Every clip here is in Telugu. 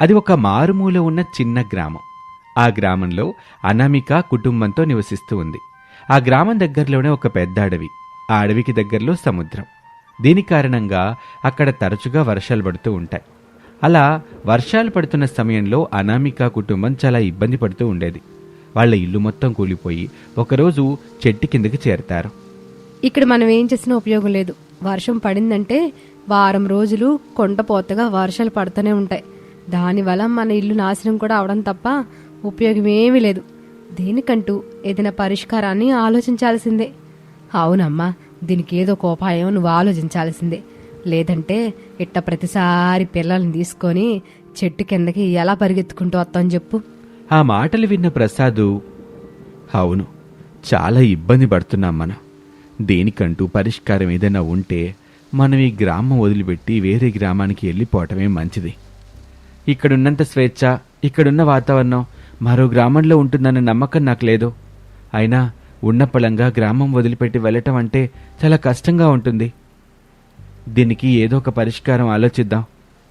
అది ఒక మారుమూల ఉన్న చిన్న గ్రామం. ఆ గ్రామంలో అనామిక కుటుంబంతో నివసిస్తూ ఉంది. ఆ గ్రామం దగ్గరలోనే ఒక పెద్ద అడవి ఆ అడవికి దగ్గరలో సముద్రం. దీని కారణంగా అక్కడ తరచుగా వర్షాలు పడుతూ ఉంటాయి. అలా వర్షాలు పడుతున్న సమయంలో అనామిక కుటుంబం చాలా ఇబ్బంది పడుతూ ఉండేది. వాళ్ళ ఇల్లు మొత్తం కూలిపోయి ఒకరోజు చెట్టు కిందకి చేరతారు. ఇక్కడ మనం ఏం చేసినా ఉపయోగం లేదు. వర్షం పడిందంటే వారం రోజులు కొండపోతగా వర్షాలు పడుతూనే ఉంటాయి. దానివల్ల మన ఇల్లు నాశనం కూడా అవడం తప్ప ఉపయోగం ఏమీ లేదు. దేనికంటూ ఏదైనా పరిష్కారాన్ని ఆలోచించాల్సిందే. అవునమ్మా దీనికి ఏదో ఒక ఉపాయం నువ్వు ఆలోచించాల్సిందే. లేదంటే ఇట్ట ప్రతిసారి పిల్లల్ని తీసుకొని చెట్టు కిందకి ఎలా పరిగెత్తుకుంటూ వస్తాం చెప్పు. ఆ మాటలు విన్న ప్రసాదు అవును చాలా ఇబ్బంది పడుతున్నాం మనం. దేనికంటూ పరిష్కారం ఏదైనా ఉంటే మనం ఈ గ్రామం వదిలిపెట్టి వేరే గ్రామానికి వెళ్ళిపోవటమే మంచిది. ఇక్కడున్నంత స్వేచ్ఛ ఇక్కడున్న వాతావరణం మరో గ్రామంలో ఉంటుందన్న నమ్మకం నాకు లేదు. అయినా ఉన్నపళంగా గ్రామం వదిలిపెట్టి వెళ్ళటం అంటే చాలా కష్టంగా ఉంటుంది. దీనికి ఏదో ఒక పరిష్కారం ఆలోచిద్దాం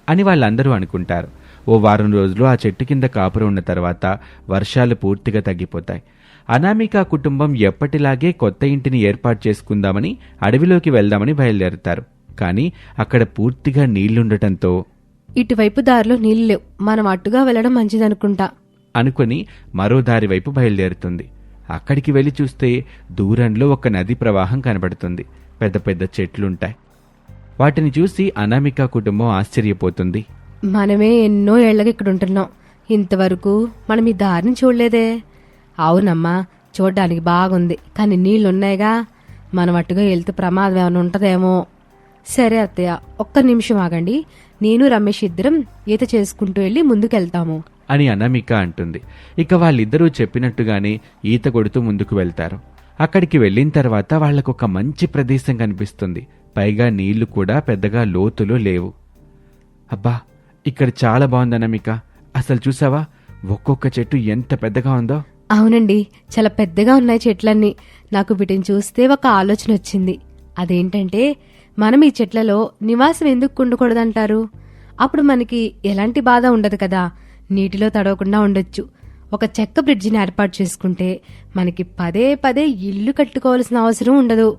అని వాళ్ళందరూ అనుకుంటారు. ఓ వారం రోజులు ఆ చెట్టు కింద కాపురం ఉన్న తర్వాత వర్షాలు పూర్తిగా తగ్గిపోతాయి. అనామిక కుటుంబం ఎప్పటిలాగే కొత్త ఇంటిని ఏర్పాటు చేసుకుందామని అడవిలోకి వెళ్దామని బయలుదేరుతారు. కానీ అక్కడ పూర్తిగా నీళ్ళుండటంతో ఇటువైపు దారిలో నీళ్ళు లేవు. మనం అట్టుగా వెళ్ళడం మంచిదనుకుంటా. అనుకుని మరో దారి వైపు బయలుదేరుతుంది. అక్కడికి వెళ్ళి చూస్తే దూరంలో ఒక నది ప్రవాహం కనబడుతుంది. పెద్ద పెద్ద చెట్లుంటాయి. వాటిని చూసి అనామిక కుటుంబం ఆశ్చర్యపోతుంది. మనమే ఎన్నో ఏళ్ళకి ఇక్కడ ఉంటున్నాం ఇంతవరకు మనం ఈ దారిని చూడలేదే. అవునమ్మా చూడ్డానికి బాగుంది. కానీ నీళ్ళున్నాయిగా మనం అట్టుగా వెళ్తే ప్రమాదం ఏమైనా ఉంటదేమో. సరే అత్తయ్య ఒక్క నిమిషం ఆగండి. నేను రమేష్ ఇద్దరం ఈత చేసుకుంటూ వెళ్ళి ముందుకెళ్తాము. అని అనామిక అంటుంది. ఇక వాళ్ళిద్దరూ చెప్పినట్టుగానే ఈత కొడుతూ ముందుకు వెళ్తారు. అక్కడికి వెళ్ళిన తర్వాత వాళ్ళకు ఒక మంచి ప్రదేశం కనిపిస్తుంది. పైగా నీళ్ళు కూడా పెద్దగా లోతులో లేవు. అబ్బా ఇక్కడ చాలా బాగుంది అనామిక. అసలు చూసావా? ఒక్కొక్క చెట్టు ఎంత పెద్దగా ఉందో. అవునండి చాలా పెద్దగా ఉన్నాయి చెట్లన్నీ. నాకు వీటిని చూస్తే ఒక ఆలోచన వచ్చింది. అదేంటంటే మనం ఈ చెట్లలో నివాసం ఎందుకు ఉండకూడదంటారు? అప్పుడు మనకి ఎలాంటి బాధ ఉండదు కదా. నీటిలో తడవకుండా ఉండొచ్చు. ఒక చెక్క బ్రిడ్జిని ఏర్పాటు చేసుకుంటే మనకి పదే పదే ఇల్లు కట్టుకోవాల్సిన అవసరం ఉండదు.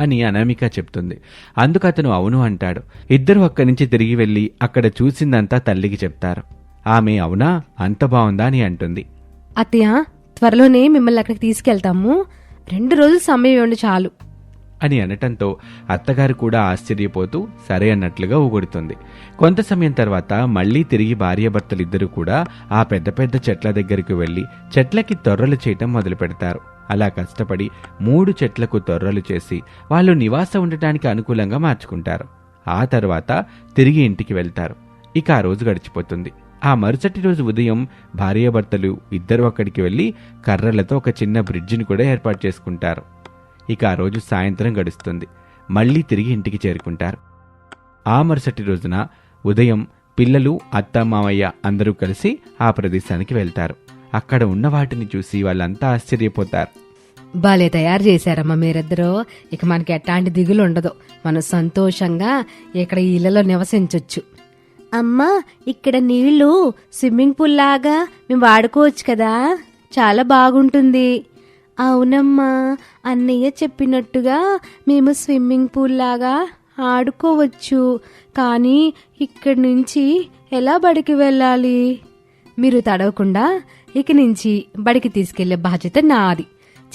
అని అనామిక చెప్తుంది. అందుకు అతను అవును అంటాడు. ఇద్దరు అక్కడి నుంచి తిరిగి వెళ్ళి అక్కడ చూసిందంతా తల్లికి చెప్తారు. ఆమె అవునా? అంత బాగుందా అని అంటుంది. అత్తయ్య త్వరలోనే మిమ్మల్ని అక్కడికి తీసుకెళ్తాము. రెండు రోజులు సమయం ఇవ్వండి చాలు. అని అనటంతో అత్తగారు కూడా ఆశ్చర్యపోతూ సరే అన్నట్లుగా ఊగొడుతుంది. కొంత సమయం తర్వాత మళ్ళీ తిరిగి భార్యాభర్తలిద్దరూ కూడా ఆ పెద్ద పెద్ద చెట్ల దగ్గరికి వెళ్ళి చెట్లకి తొర్రలు చేయటం మొదలు పెడతారు. అలా కష్టపడి మూడు చెట్లకు తొర్రలు చేసి వాళ్ళు నివాసం ఉండటానికి అనుకూలంగా మార్చుకుంటారు. ఆ తర్వాత తిరిగి ఇంటికి వెళ్తారు. ఇక ఆ రోజు గడిచిపోతుంది. ఆ మరుసటి రోజు ఉదయం భార్యాభర్తలు ఇద్దరు అక్కడికి వెళ్ళి కర్రలతో ఒక చిన్న బ్రిడ్జిని కూడా ఏర్పాటు చేసుకుంటారు. ఇక ఆ రోజు సాయంత్రం గడుస్తుంది. మళ్ళీ తిరిగి ఇంటికి చేరుకుంటారు. ఆ మరుసటి రోజున ఉదయం పిల్లలు అత్త మామయ్య అందరూ కలిసి ఆ ప్రదేశానికి వెళ్తారు. అక్కడ ఉన్న వాటిని చూసి వాళ్ళంతా ఆశ్చర్యపోతారు. భలే తయారు చేశారమ్మా మీరిద్దరూ. ఇక మనకి ఎట్లాంటి దిగులు ఉండదు. మనం సంతోషంగా ఇక్కడ ఈ ఇళ్ళలో నివసించొచ్చు. అమ్మా ఇక్కడ నీళ్ళు స్విమ్మింగ్ పూల్ లాగా మేము వాడుకోవచ్చు కదా. చాలా బాగుంటుంది. అవునమ్మా. అన్నయ్య చెప్పినట్టుగా మేము స్విమ్మింగ్ పూల్ లాగా ఆడుకోవచ్చు. కానీ ఇక్కడి నుంచి ఎలా బడికి వెళ్ళాలి? మీరు తడవకుండా ఇక నుంచి బడికి తీసుకెళ్ళే బాధ్యత నాది.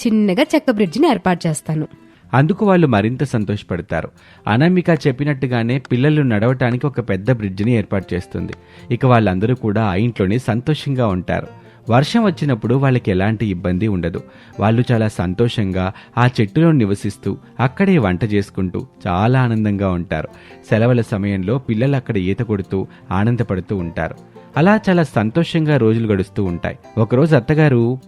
చిన్నగా చెక్క బ్రిడ్జిని ఏర్పాటు చేస్తాను. అందుకు వాళ్ళు మరింత సంతోషపడతారు. అనామిక చెప్పినట్టుగానే పిల్లలు నడవటానికి ఒక పెద్ద బ్రిడ్జిని ఏర్పాటు చేస్తుంది. ఇక వాళ్ళందరూ కూడా ఆ ఇంట్లోనే సంతోషంగా ఉంటారు. వర్షం వచ్చినప్పుడు వాళ్ళకి ఎలాంటి ఇబ్బంది ఉండదు. వాళ్ళు చాలా సంతోషంగా ఆ చెట్టులో నివసిస్తూ అక్కడే వంట చేసుకుంటూ చాలా ఆనందంగా ఉంటారు. సెలవుల సమయంలో పిల్లలు అక్కడ ఈత కొడుతూ ఆనందపడుతూ ఉంటారు. అలా చాలా సంతోషంగా రోజులు గడుస్తూ ఉంటాయి. ఒకరోజు అత్తగారు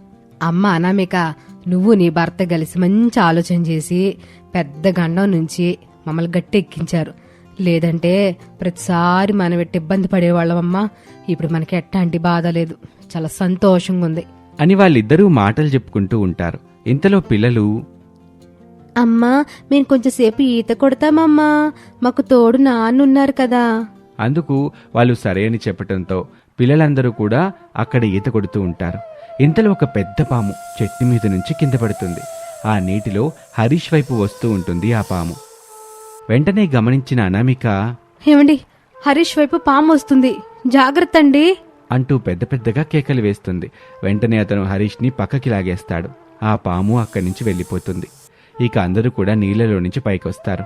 అమ్మ అనామిక నువ్వు నీ భర్త కలిసి మంచి ఆలోచన చేసి పెద్ద గండం నుంచి మమ్మల్ని గట్టి ఎక్కించారు లేదంటే ప్రతిసారి మనం ఎట్టి ఇబ్బంది పడేవాళ్ళమమ్మా. ఇప్పుడు మనకి ఎట్లాంటి బాధ లేదు. చాలా సంతోషంగా ఉంది. అని వాళ్ళిద్దరూ మాటలు చెప్పుకుంటూ ఉంటారు. ఇంతలో పిల్లలు అమ్మా మేము కొంచెంసేపు ఈత కొడతామమ్మా. మాకు తోడు నాన్నున్నారు కదా. అందుకు వాళ్ళు సరే అని చెప్పటంతో పిల్లలందరూ కూడా అక్కడ ఈత కొడుతూ ఉంటారు. ఇంతలో ఒక పెద్ద పాము చెట్టు మీద నుంచి కింద పడుతుంది. ఆ నీటిలో హరీష్ వైపు వస్తూ ఉంటుంది ఆ పాము. వెంటనే గమనించిన అనామిక ఏమండి హరీష్ వైపు పాము వస్తుంది. జాగ్రత్త అండి. అంటూ పెద్ద పెద్దగా కేకలు వేస్తుంది. వెంటనే అతను హరీష్ని పక్కకి లాగేస్తాడు. ఆ పాము అక్కడి నుంచి వెళ్ళిపోతుంది. ఇక అందరూ కూడా నీళ్ళలో నుంచి పైకొస్తారు.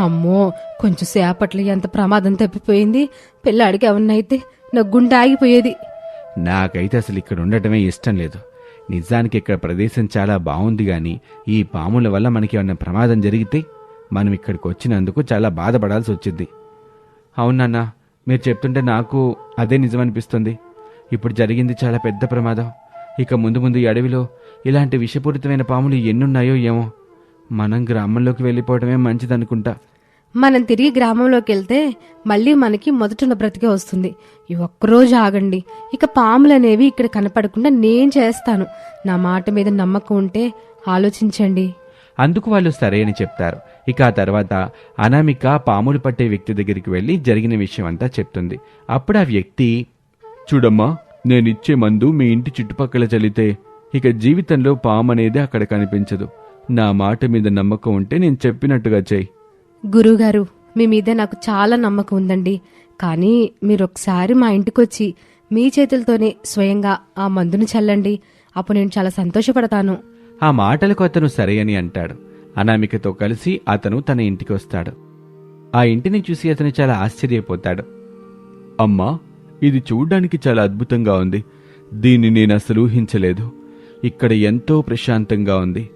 అమ్మో కొంచెం సేపట్లో ఎంత ప్రమాదం తప్పిపోయింది. పిల్లాడికి ఏమన్నైతే నా గుండె ఆగిపోయేది. నాకైతే అసలు ఇక్కడ ఉండటమే ఇష్టం లేదు. నిజానికి ఇక్కడ ప్రదేశం చాలా బాగుంది గాని ఈ పాముల వల్ల మనకి ఏమన్నా ప్రమాదం జరిగితే? మనం ఇక్కడికి వచ్చినందుకు చాలా బాధపడాల్సి వచ్చింది. అవునన్నా మీరు చెప్తుంటే నాకు అదే నిజమనిపిస్తుంది. ఇప్పుడు జరిగింది చాలా పెద్ద ప్రమాదం. ఇక ముందు ముందు ఈ అడవిలో ఇలాంటి విషపూరితమైన పాములు ఎన్నున్నాయో ఏమో. మనం గ్రామంలోకి వెళ్ళిపోవడమే మంచిదనుకుంటా. మనం తిరిగి గ్రామంలోకి వెళ్తే మళ్ళీ మనకి మొదట బ్రతికే వస్తుంది. ఈ ఒక్కరోజు ఆగండి. ఇక పాములు అనేవి ఇక్కడ కనపడకుండా నేను చేస్తాను. నా మాట మీద నమ్మకం ఉంటే ఆలోచించండి. అందుకు వాళ్ళు సరే అని చెప్తారు. ఇక ఆ తర్వాత అనామిక పాములు పట్టే వ్యక్తి దగ్గరికి వెళ్ళి జరిగిన విషయం అంతా చెప్తుంది. అప్పుడు ఆ వ్యక్తి చూడమ్మా నేనిచ్చే మందు మీ ఇంటి చుట్టుపక్కల చల్లితే ఇక జీవితంలో పాము అనేది అక్కడ కనిపించదు. నా మాట మీద నమ్మకం ఉంటే నేను చెప్పినట్టుగా చెయ్యి గురుగారు మీ మీద నాకు చాలా నమ్మకం ఉందండి. కానీ మీరు ఒకసారి మా ఇంటికొచ్చి మీ చేతులతోనే స్వయంగా ఆ మందుని చల్లండి. అప్పుడు నేను చాలా సంతోషపడతాను. ఆ మాటలకు అతను సరే అని అంటాడు. అనామికతో కలిసి అతను తన ఇంటికి వస్తాడు. ఆ ఇంటిని చూసి అతను చాలా ఆశ్చర్యపోతాడు. అమ్మా ఇది చూడ్డానికి చాలా అద్భుతంగా ఉంది. దీన్ని నేను అసలు ఊహించలేదు. ఇక్కడ ఎంతో ప్రశాంతంగా ఉంది.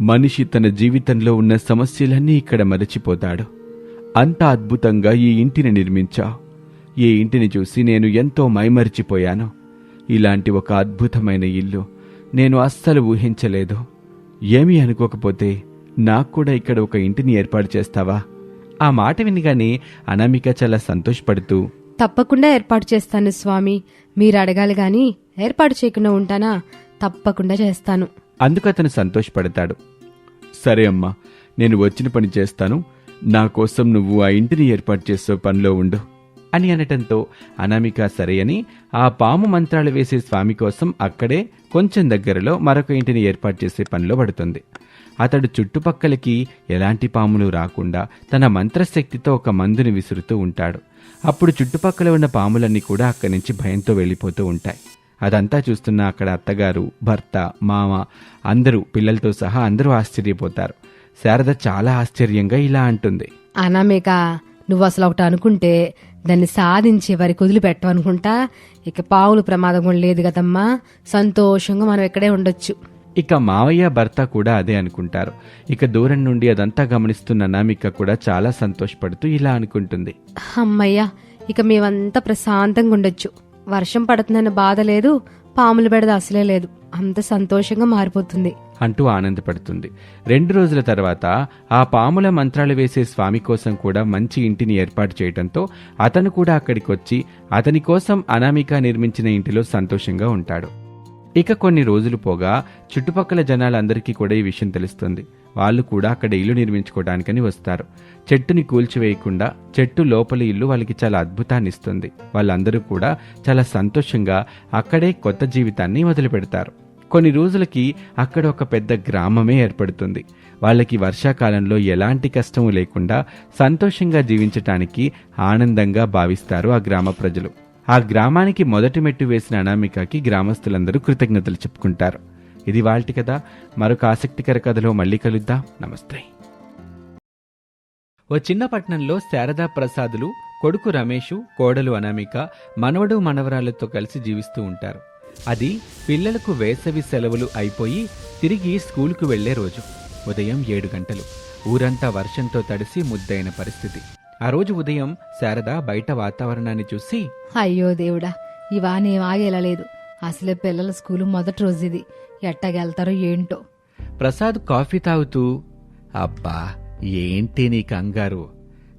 మనిషి తన జీవితంలో ఉన్న సమస్యలన్నీ ఇక్కడ మరచిపోతాడు. అంత అద్భుతంగా ఈ ఇంటిని నిర్మించా. ఈ ఇంటిని చూసి నేను ఎంతో మైమరిచిపోయాను. ఇలాంటి ఒక అద్భుతమైన ఇల్లు నేను అస్సలు ఊహించలేదు. ఏమీ అనుకోకపోతే నాకు కూడా ఇక్కడ ఒక ఇంటిని ఏర్పాటు చేస్తావా? ఆ మాట వినగానే అనామిక చాలా సంతోషపడుతూ తప్పకుండా ఏర్పాటు చేస్తాను స్వామి. మీరు అడగాలి గాని ఏర్పాటు చేయకుండా ఉంటానా? తప్పకుండా చేస్తాను. అందుకు అతను సంతోషపడతాడు. సరే అమ్మా నేను వచ్చిన పని చేస్తాను. నా కోసం నువ్వు ఆ ఇంటిని ఏర్పాటు చేసే పనిలో ఉండు అని అనటంతో అనామిక సరే అని ఆ పాము మంత్రాలు వేసే స్వామి కోసం అక్కడే కొంచెం దగ్గరలో మరొక ఇంటిని ఏర్పాటు చేసే పనిలో పడుతుంది. అతడు చుట్టుపక్కలకి ఎలాంటి పాములు రాకుండా తన మంత్రశక్తితో ఒక మందుని విసురుతూ ఉంటాడు. అప్పుడు చుట్టుపక్కల ఉన్న పాములన్నీ కూడా అక్కడి నుంచి భయంతో వెళ్ళిపోతూ ఉంటాయి. అదంతా చూస్తున్న అక్కడ అత్తగారు భర్త మామ అందరూ పిల్లలతో సహా అందరూ ఆశ్చర్యపోతారు. శారద చాలా ఆశ్చర్యంగా ఇలా అంటుంది. అనామేక నువ్వు అసలు ఒకటి అనుకుంటే దాన్ని సాధించే వారికి వదిలిపెట్టవనుకుంటా? ఇక పావులు ప్రమాదం లేదు కదమ్మా. సంతోషంగా మనం ఇక్కడే ఉండొచ్చు. ఇక మావయ్య భర్త కూడా అదే అనుకుంటారు. ఇక దూరం నుండి అదంతా గమనిస్తున్న అనామిక కూడా చాలా సంతోషపడుతూ ఇలా అనుకుంటుంది. అమ్మయ్యా ఇక మేమంతా ప్రశాంతంగా ఉండొచ్చు. వర్షం పడుతుందన్న బాధ లేదు పాములు బెడద అసలే లేదు. అంత సంతోషంగా మారిపోతుంది. అంటూ ఆనందపడుతుంది. రెండు రోజుల తర్వాత ఆ పాముల మంత్రాలు వేసే స్వామి కోసం కూడా మంచి ఇంటిని ఏర్పాటు చేయడంతో అతను కూడా అక్కడికి వచ్చి అతని కోసం అనామిక నిర్మించిన ఇంటిలో సంతోషంగా ఉంటాడు. ఇక కొన్ని రోజులు పోగా చుట్టుపక్కల జనాలందరికీ కూడా ఈ విషయం తెలుస్తుంది. వాళ్ళు కూడా అక్కడ ఇల్లు నిర్మించుకోవడానికని వస్తారు. చెట్టుని కూల్చివేయకుండా చెట్టు లోపలి ఇల్లు వాళ్ళకి చాలా అద్భుతాన్ని ఇస్తుంది. వాళ్ళందరూ కూడా చాలా సంతోషంగా అక్కడే కొత్త జీవితాన్ని మొదలు పెడతారు కొన్ని రోజులకి అక్కడ ఒక పెద్ద గ్రామమే ఏర్పడుతుంది. వాళ్ళకి వర్షాకాలంలో ఎలాంటి కష్టము లేకుండా సంతోషంగా జీవించటానికి ఆనందంగా భావిస్తారు ఆ గ్రామ ప్రజలు. ఆ గ్రామానికి మొదటి మెట్టు వేసిన అనామికకి గ్రామస్తులందరూ కృతజ్ఞతలు చెప్పుకుంటారు. ఇది వాళ్ళటి కథ. మరొక ఆసక్తికర కథలో మళ్ళీ కలుద్దాం. నమస్తే. ఓ చిన్న పట్టణంలో శారదా ప్రసాదులు కొడుకు రమేషు కోడలు అనామిక మనవడు మనవరాలతో కలిసి జీవిస్తూ ఉంటారు. అది పిల్లలకు వేసవి సెలవులు అయిపోయి తిరిగి స్కూలుకు వెళ్ళే రోజు. ఉదయం ఏడు గంటలు. ఊరంతా వర్షంతో తడిసి ముద్దైన పరిస్థితి. ఆ రోజు ఉదయం శారద బయట వాతావరణాన్ని చూసి అయ్యో దేవుడా ఇవానేం ఆగేలా లేదు అసలే పిల్లల స్కూలు మొదటి రోజు ఇది. ఎట్టగెళ్తారో ఏంటో. ప్రసాద్ కాఫీ తాగుతూ అబ్బా ఏంటి నీ కంగారు?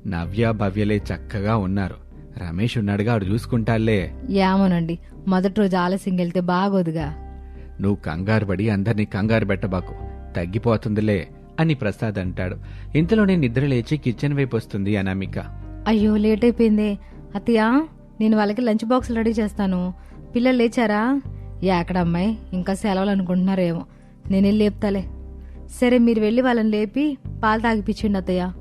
నవ్య భవ్యలే చక్కగా ఉన్నారు. రమేష్ ఉన్నాడుగా ఆడు చూసుకుంటాలే ఏమోనండి మొదటి రోజు ఆలస్యంగా వెళ్తే బాగోదుగా. నువ్వు కంగారు పడి అందరినీ కంగారు పెట్టబాకు. తగ్గిపోతుందిలే. అని ప్రసాద్ అంటాడు. ఇంతలోనే నిద్ర లేచి కిచెన్ వైపు వస్తుంది అనామిక. అయ్యో లేట్ అయిపోయిందే. అత్తయ్య నేను వాళ్ళకి లంచ్ బాక్స్ రెడీ చేస్తాను. పిల్లలు లేచారా? ఎక్కడ అమ్మాయి ఇంకా సెలవులు అనుకుంటున్నారేమో నేను వెళ్ళి లేపుతాలే. సరే మీరు వెళ్ళి వాళ్ళని లేపి పాలు తాగిపించండి అత్తయ్య.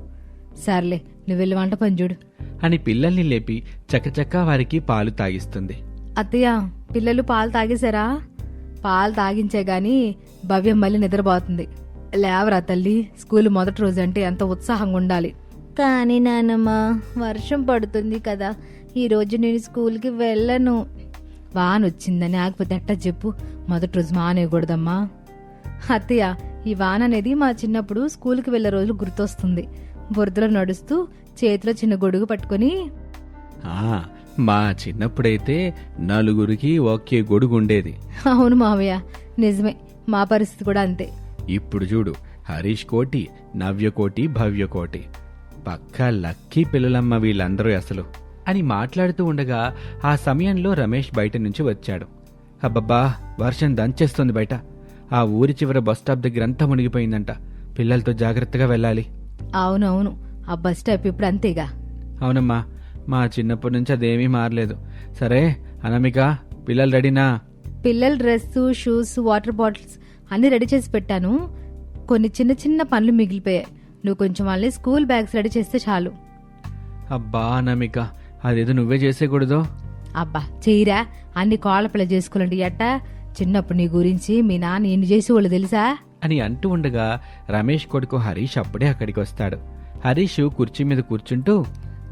సర్లే నువ్వు వెళ్ళి వంట పని చూడు. అని పిల్లల్ని లేపి చకచకా వారికి పాలు తాగిస్తుంది. అత్తయ్య పిల్లలు పాలు తాగేశారా? పాలు తాగించే గాని భవ్యం మళ్ళీ నిద్రపోతుంది. లేవరా తల్లి? స్కూల్ మొదటి రోజు అంటే ఎంత ఉత్సాహంగా ఉండాలి. కానీ నానమ్మ వర్షం పడుతుంది కదా. ఈ రోజు నేను స్కూల్కి వెళ్ళను. వాన వచ్చిందని ఆగిపోతే ఎట్టా చెప్పు. మొదటి రోజు మానేయకూడదమ్మా. అత్తయ్య ఈ వాన అనేది మా చిన్నప్పుడు స్కూల్కి వెళ్ళే రోజు గుర్తొస్తుంది. బురదలో నడుస్తూ చేతిలో చిన్న గొడుగు పట్టుకొని ఆ మా చిన్నప్పుడైతే నలుగురికి ఒకే గొడుగు ఉండేది. అవును మావయ్య నిజమే. మా పరిస్థితి కూడా అంతే. ఇప్పుడు చూడు హరీష్ కోటి నవ్య కోటి భవ్య కోటి. పక్కా లక్కీ పిల్లలమ్మ వీళ్ళందరూ అసలు. అని మాట్లాడుతూ ఉండగా ఆ సమయంలో రమేష్ బయట నుంచి వచ్చాడు. అబ్బబ్బా వర్షం దంచేస్తుంది బయట. ఆ ఊరి చివర బస్ స్టాప్ దగ్గర అంతా మునిగిపోయిందంట. పిల్లలతో జాగ్రత్తగా వెళ్ళాలి. అవునవును ఆ బస్ స్టాప్ ఇప్పుడు అంతేగా. అవునమ్మా మా చిన్నప్పటి నుంచి అదేమీ మారలేదు. సరే అనామిక పిల్లలు రెడీనా? పిల్లల డ్రెస్ షూస్ వాటర్ బాటిల్స్ అన్ని రెడీ చేసి పెట్టాను. కొన్ని చిన్న చిన్న పనులు మిగిలిపోయాయి. నువ్వు కొంచెం వాళ్ళని స్కూల్ బ్యాగ్స్ రెడీ చేస్తే చాలు. అబ్బా అనామిక అదేదో నువ్వే చేసేకూడదు అబ్బా చెయ్యరా. అన్ని కోళ్ళ పిల్ల చేసుకోవాలంటే ఎట్టా చిన్నప్పుడు నీ గురించి మీ నాన్న ఎన్ని చేసేవాళ్ళు తెలుసా? అని అంటూ ఉండగా రమేష్ కొడుకు హరీష్ అప్పుడే అక్కడికి వస్తాడు. హరీష్ కుర్చీ మీద కూర్చుంటూ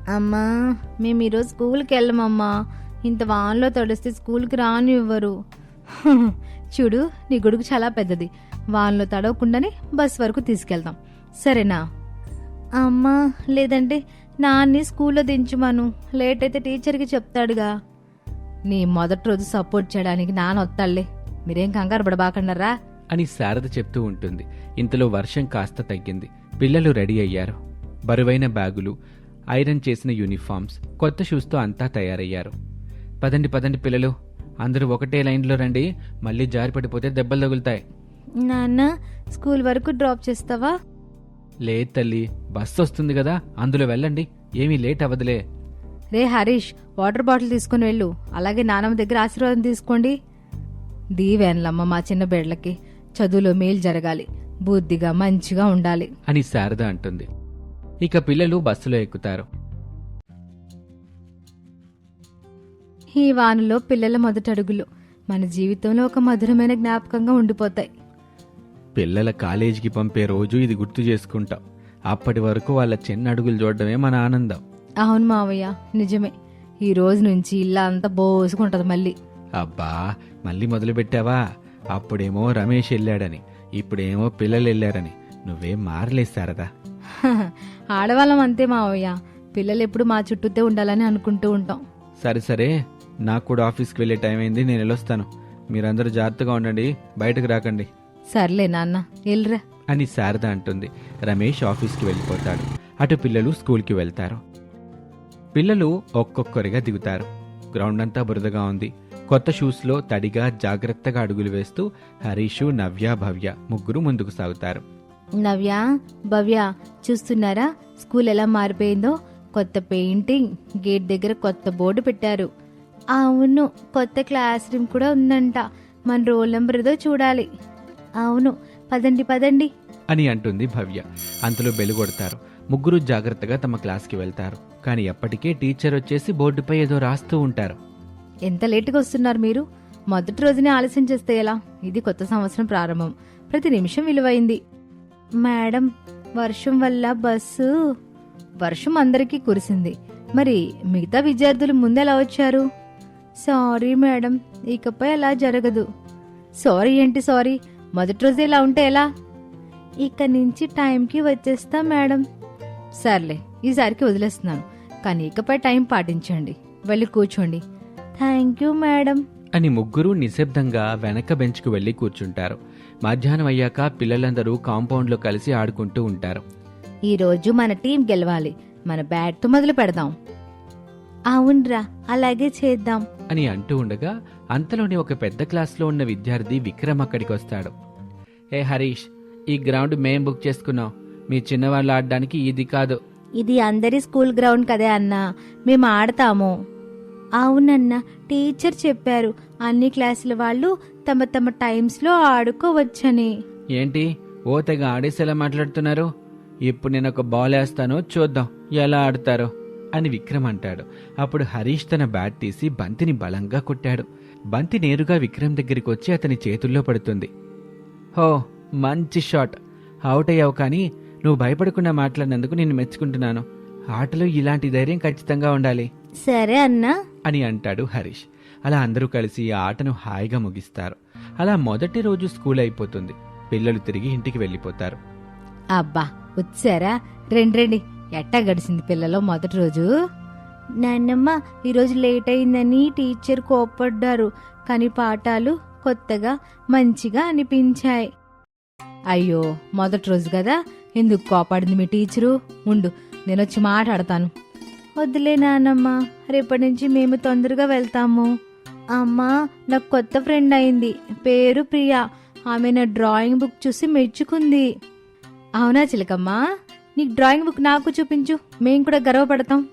అమ్మా మేము ఈరోజు స్కూల్కి వెళ్ళమమ్మా. ఇంత వానలో తడిస్తే స్కూల్కి రానివ్వరు. చూడు నీ గొడుగు చాలా పెద్దది. వానలో తడవకుండానే బస్ వరకు తీసుకెళ్తాం సరేనా? అమ్మా లేదంటే నాన్ని స్కూల్లో దించుమాను. లేట్ అయితే టీచర్కి చెప్తాడుగా. నీ మొదటి రోజు సపోర్ట్ చేయడానికి నాన్న వస్తాడులే. మీరేం కంగారు పడబాకండరా? అని శారద చెప్తూ ఉంటుంది. ఇంతలో వర్షం కాస్త తగ్గింది. పిల్లలు రెడీ అయ్యారు. బరువైన బ్యాగులు ఐరన్ చేసిన యూనిఫామ్స్ కొత్త షూస్తో అంతా తయారయ్యారు. పదండి పదండి పిల్లలు. అందరూ ఒకటే లైన్లో రండి. మళ్ళీ జారి పడిపోతే దెబ్బలు తగులుతాయి. నాన్న స్కూల్ వరకు డ్రాప్ చేస్తావా? లేదు తల్లి బస్సు వస్తుంది కదా అందులో వెళ్ళండి. ఏమీ లేట్ అవ్వదులే. రే హరీష్ వాటర్ బాటిల్ తీసుకుని వెళ్ళు. అలాగే నానమ్మ దగ్గర ఆశీర్వాదం తీసుకోండి. దీవేన్లమ్మ మా చిన్న బిడ్డలకి. చదువులో మేలు జరగాలి. బుద్ధిగా మంచిగా ఉండాలి. అని శారద అంటుంది. ఇక పిల్లలు బస్సులో ఎక్కుతారు. ఈ వానలో పిల్లల మొదటి అడుగులు మన జీవితంలో ఒక మధురమైన జ్ఞాపకంగా ఉండిపోతాయి. పిల్లల కాలేజీకి పంపే రోజు ఇది గుర్తు చేసుకుంటాం. అప్పటి వరకు వాళ్ళ చిన్న అడుగులు చూడడమే మన ఆనందం. అవును మావయ్య నిజమే. ఈ రోజు నుంచి ఇల్లు అంతా బోసుకుంటది మళ్ళీ. అబ్బా మళ్ళీ మొదలు పెట్టావా అప్పుడేమో రమేష్ వెళ్ళాడని ఇప్పుడేమో పిల్లలు వెళ్ళారని. నువ్వేం మారలేదు శారదా. ఆడవాళ్ళం అంతే మావయ్య. పిల్లలు ఎప్పుడు మా చుట్టూతే ఉండాలని అనుకుంటూ ఉంటాం. సరే సరే నాకు కూడా ఆఫీస్కి వెళ్ళే టైం అయింది నేను వెళ్ళొస్తాను. మీరందరూ జాగ్రత్తగా ఉండండి బయటకు రాకండి. సర్లే నాన్న వెళ్ళరా అని శారద అంటుంది. రమేష్ ఆఫీస్కి వెళ్ళిపోతాడు. అటు పిల్లలు స్కూల్కి వెళ్తారు. పిల్లలు ఒక్కొక్కరిగా దిగుతారు. గ్రౌండ్ అంతా బురదగా ఉంది. కొత్త షూస్లో తడిగా జాగ్రత్తగా అడుగులు వేస్తూ హరీషు నవ్య భవ్య ముగ్గురు ముందుకు సాగుతారు. నవ్య భవ్య చూస్తున్నారా? స్కూల్ ఎలా మారిపోయిందో? కొత్త పెయింటింగ్ గేట్ దగ్గర కొత్త బోర్డు పెట్టారు. అవును కొత్త క్లాస్ రూమ్ కూడా ఉందంట. మన రోల్ నెంబర్ ఏదో చూడాలి. అవును పదండి పదండి. అని అంటుంది భవ్య. అంతలో బెలుగొడతారు ముగ్గురు జాగ్రత్తగా తమ క్లాస్కి వెళ్తారు. కానీ ఎప్పటికే టీచర్ వచ్చేసి బోర్డుపై ఏదో రాస్తూ ఉంటారు. ఎంత లేటుగా వస్తున్నారు మీరు? మొదటి రోజునే ఆలస్యం చేస్తే ఎలా? ఇది కొత్త సంవత్సరం ప్రారంభం. ప్రతి నిమిషం విలువైంది. మేడం వర్షం వల్ల బస్సు వర్షం అందరికీ కురిసింది. మరి మిగతా విద్యార్థులు ముందెలా వచ్చారు? సారీ మేడం ఇకపై అలా జరగదు. సారీ ఏంటి సారీ? మొదటి రోజు ఇలా ఉంటే ఎలా? ఇక నుంచి టైంకి వచ్చేస్తా మేడం. సర్లే ఈసారికి వదిలేస్తున్నాను. కానీ ఇకపై టైం పాటించండి. వెళ్ళి కూర్చోండి. Thank you madam. అని ముగ్గురు నిశ్శబ్దంగా వెనక బెంచ్కు వెళ్ళి కూర్చుంటారు. మధ్యాహ్నం అయ్యాక పిల్లలందరూ కాంపౌండ్లో కలిసి ఆడుకుంటూ ఉంటారు. ఈ రోజు మన టీం గెలవాలి. మన బ్యాట్తో మొదలు పెడదాం. అవునరా అలాగే చేద్దాం. అని అంటూ ఉండగా అంతలోని ఒక పెద్ద క్లాస్లో ఉన్న విద్యార్థి విక్రమ్ అక్కడికి వస్తాడు. ఏ హరీష్ ఈ గ్రౌండ్ మేం బుక్ చేసుకున్నాం. మీ చిన్నవాళ్ళు ఆడడానికి ఇది కాదు. ఇది అందరి స్కూల్ గ్రౌండ్ కదే అన్నా మేము ఆడతాము. అవునన్నా టీచర్ చెప్పారు అన్ని క్లాసుల వాళ్ళు తమ తమ టైమ్స్లో ఆడుకోవచ్చని. ఏంటి? ఓ తెగ ఆడేసేలా మాట్లాడుతున్నారు? ఇప్పుడు నేను ఒక బాల్ వేస్తాను చూద్దాం ఎలా ఆడతారో. అని విక్రమ్ అంటాడు. అప్పుడు హరీష్ తన బ్యాట్ తీసి బంతిని బలంగా కొట్టాడు. బంతి నేరుగా విక్రమ్ దగ్గరికి వచ్చి అతని చేతుల్లో పడుతుంది. హో మంచి షాట్. అవుట్ అయ్యావు కానీ నువ్వు భయపడకుండా మాట్లాడినందుకు నేను మెచ్చుకుంటున్నాను. ఆటలో ఇలాంటి ధైర్యం ఖచ్చితంగా ఉండాలి. సరే అన్నా. అని అంటాడు హరీష్. అలా అందరూ కలిసి ఆ ఆటను హాయిగా ముగిస్తారు. అలా మొదటి రోజు స్కూల్ అయిపోతుంది. పిల్లలు తిరిగి ఇంటికి వెళ్ళిపోతారు. అబ్బా వచ్చారా? రండి రండి. ఎట్టా గడిచింది పిల్లలో మొదటి రోజు? నాన్నమ్మ ఈరోజు లేట్ అయిందని టీచర్ కోప్పడ్డారు. కానీ పాఠాలు కొత్తగా మంచిగా అనిపించాయి. అయ్యో మొదటి రోజు కదా? ఎందుకు కోపాడింది మీ టీచరు? ఉండు నేను వచ్చి మాట్లాడతాను. వద్దులే నాన్నమ్మ రేపటి నుంచి మేము తొందరగా వెళ్తాము. అమ్మా నాకు కొత్త ఫ్రెండ్ అయింది పేరు ప్రియా. ఆమె నా డ్రాయింగ్ బుక్ చూసి మెచ్చుకుంది. అవునా చిలకమ్మా? నీకు డ్రాయింగ్ బుక్ నాకు చూపించు. మేం కూడా గర్వపడతాం.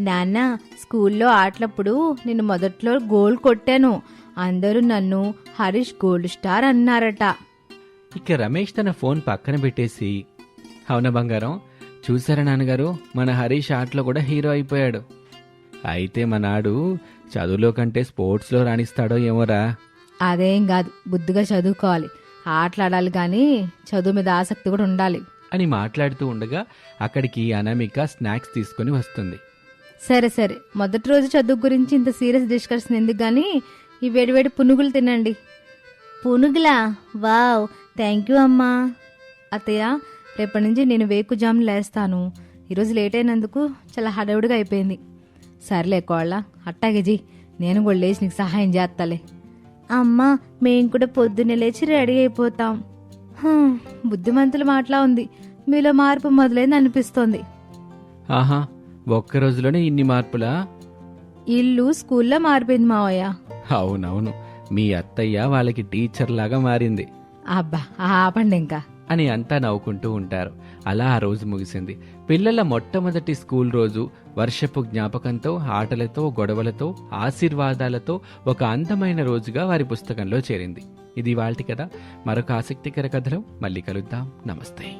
నాన్న స్కూల్లో ఆటలప్పుడు నేను మొదట్లో గోల్ కొట్టాను. అందరూ నన్ను హరీష్ గోల్డ్ స్టార్ అన్నారట. ఇక రమేష్ తన ఫోన్ పక్కన పెట్టేసి అవునా బంగారం? చూసారా నాన్నగారు? మన హరీష్ ఆటలో కూడా హీరో అయిపోయాడు. అయితే మనాడు చదువులో కంటే స్పోర్ట్స్లో రాణిస్తాడో ఏమోరా? అదేం కాదు బుద్ధిగా చదువుకోవాలి. ఆటలాడాలి కానీ చదువు మీద ఆసక్తి కూడా ఉండాలి. అని మాట్లాడుతూ ఉండగా అక్కడికి అనామిక స్నాక్స్ తీసుకొని వస్తుంది. సరే సరే. మొదటి రోజు చదువు గురించి ఇంత సీరియస్ డిస్కషన్ ఎందుకు కానీ ఈ వేడివేడి పునుగులు తినండి. పునుగులా? వావ్. థ్యాంక్ యూ అమ్మా. అత్తయ్య రేపటి నుంచి నేను వేకు జామ్ లేస్తాను. ఈరోజు లేట్ అయినందుకు చాలా హడావుడిగా అయిపోయింది. సర్లే కోళ్ళ అట్టాగే జీ. నేను కూడా లేచి నీకు సహాయం చేస్తాలే. అమ్మా మేం కూడా పొద్దున్నే లేచి రెడీ అయిపోతాం. బుద్ధిమంతుల మాటలా ఉంది. మీలో మార్పు మొదలైంది అనిపిస్తోంది. ఆహా ఒక్క రోజులోనే ఇన్ని మార్పులా? ఇల్లు స్కూల్లో మారిపోయింది మావయ్య. అవునవును మీ అత్తయ్య వాళ్ళకి టీచర్ లాగా మారింది. అబ్బా ఆపండి ఇంకా. అని అంతా నవ్వుకుంటూ ఉంటారు. అలా ఆ రోజు ముగిసింది. పిల్లల మొట్టమొదటి స్కూల్ రోజు వర్షపు జ్ఞాపకంతో ఆటలతో గొడవలతో ఆశీర్వాదాలతో ఒక అందమైన రోజుగా వారి పుస్తకంలో చేరింది. ఇది వాళ్ళ కథ. మరొక ఆసక్తికర కథలో మళ్ళీ కలుద్దాం. నమస్తే.